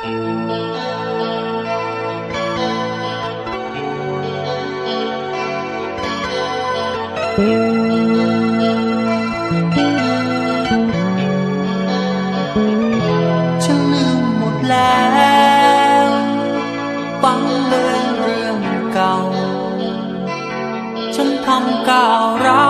ចំណាំមកឡើងបងលើរឿងកៅចង់ធ្វើកៅរោ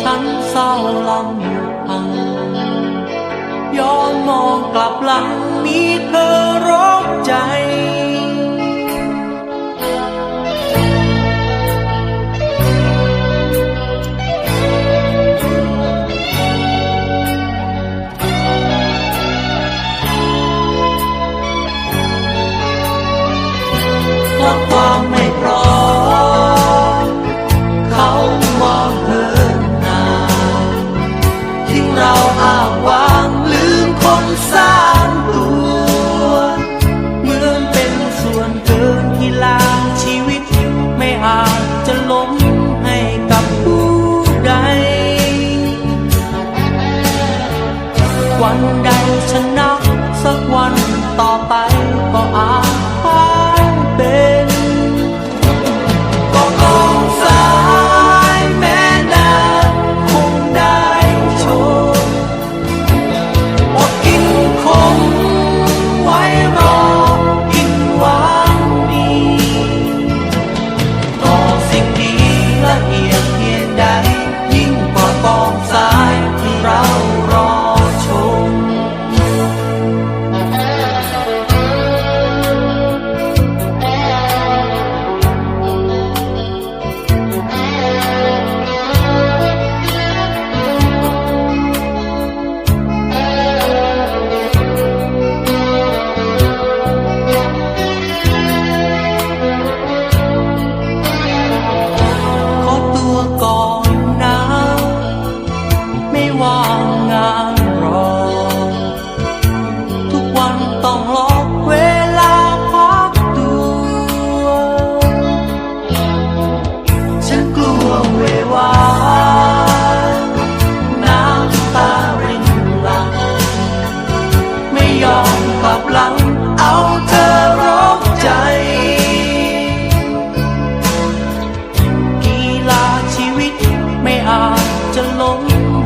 ฉันเศร้าลำพังย้อนมองกลับหลังมีเธอร้องใจ ความไม่ อนใดฉันะ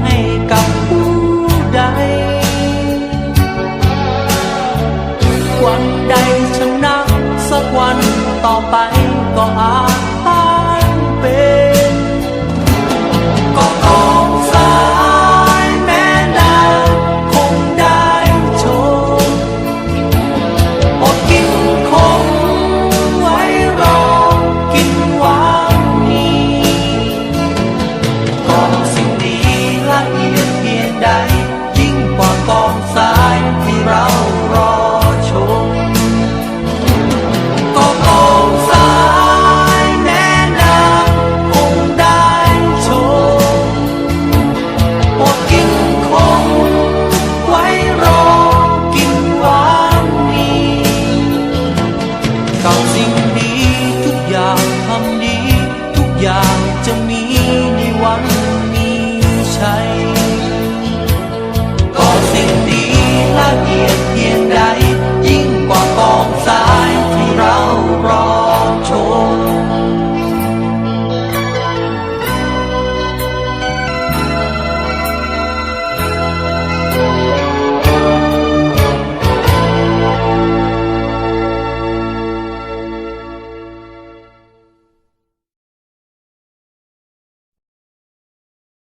ให้กับผู้ใด วันใดชนะสักวันต่อไป time